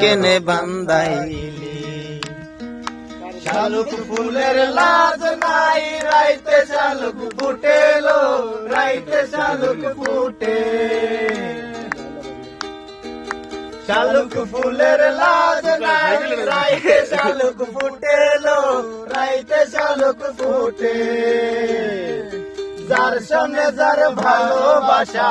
কেনে বান্দাইলি। শালুক ফুলের লাজ নাই রাইতে শালুক ফুটেলো রাইতে শালুক ফুটে। শালুক ফুলের লাজ নাই রাইতে শালুক ফুটেলো রাইতে শালুক ফুটে। যার সঙ্গে যার ভালোবাসা।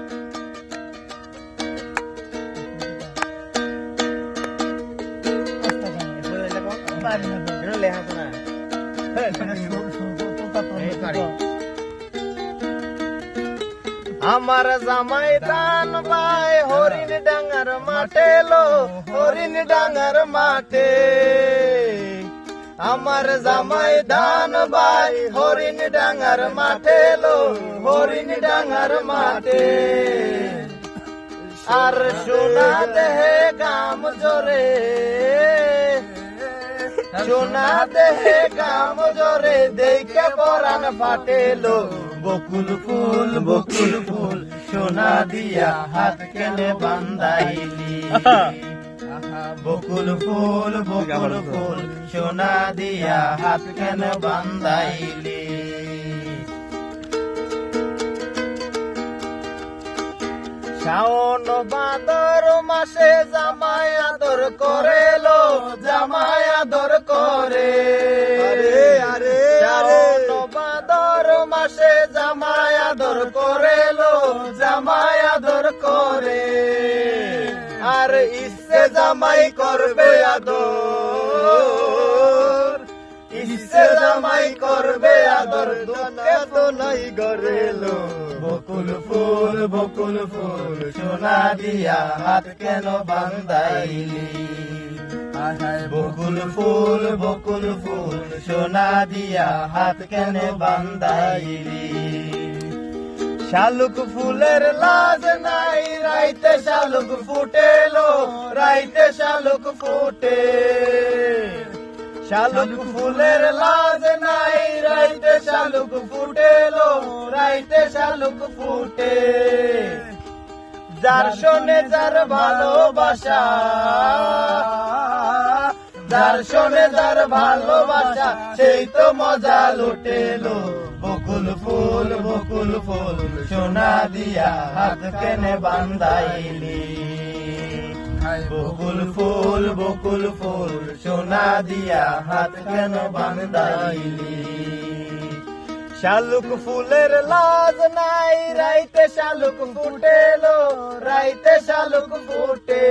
আমার জামাই দান ভাই হরিণ ডাঙ্গার মাঠে লো হরিণ ডাঙ্গার মাঠে। আমার জামাই দান ভাই হরিণ ডাঙ্গার মাঠে লো হরিণ ডাঙ্গার মাঠে। আর সোনা দেহে গাম জোরে। সোনা দেহে গাম জোরে দেখে পরান ফাটেলো। বকুল ফুল বকুল ফুল, সোনা দিয়া হাত কেনে বান্দাইলি বকুল ফুল বকুল ফুল, সোনা দিয়া হাত কেনে বান্দাইলি শাওন বাদর মাসে জামাই আদর করে লো জামাই আদর মাসে জামাই আদর করে লো, জামাই আদর করে। আর ইচ্ছে জামাই করবে আদর। ইচ্ছে জামাই করবে আদর, দুঃখে তো নাই গরেলো বকুল ফুল বকুল ফুল, সোনা দিয়া হাত কেন বান্দাইলি বকুল ফুল বকুল ফুল, সোনা দিয়া হাত কেন বান্দাইলি শালুক ফুলের লাজ নাই, রাইতে শালুক ফুটেলো, রাইতে শালুক ফুটে। শালুক ফুলের লাজ নাই, রাইতে শালুক ফুটেলো, রাইতে শালুক ফুটে। যার শোনে যার ভালোবাসা যার শোনে যার ভালোবাসা, সেই তো মজা লুটেলো। বকুল ফুল বকুল ফুল, সোনা দিয়া হাত কেনে বান্দাইলি বকুল ফুল বকুল ফুল, সোনা দিয়া হাত কেন বান্দাইলি শালুক ফুলের লাজ নাই, রাইতে শালুক ফুটেলো, রাইতে শালুক ফুটে।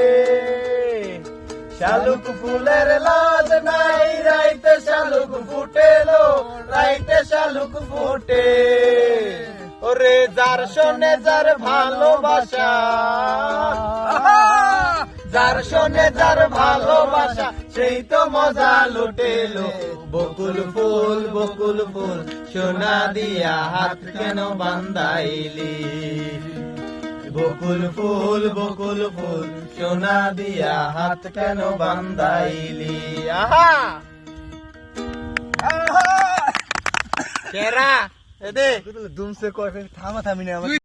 শালুক ফুলের লাজ নাই, রাইতে শালুক ফুটেলো, রাইতে শালুক ফুটে। ওরে যার শোনে যার ভালোবাসা, যার শোনে যার ভালোবাসা, সেই তো মজা লুটেলো। বকুল ফুল বকুল ফুল, সোনা দিয়া হাত কেন বান্দাইলি বকুল ফুল বকুল ফুল সোনা দিয়া হাত কেন বান্দাইলি আহা! কেরা? এদে দুমসে কয় থামা থামি না আমার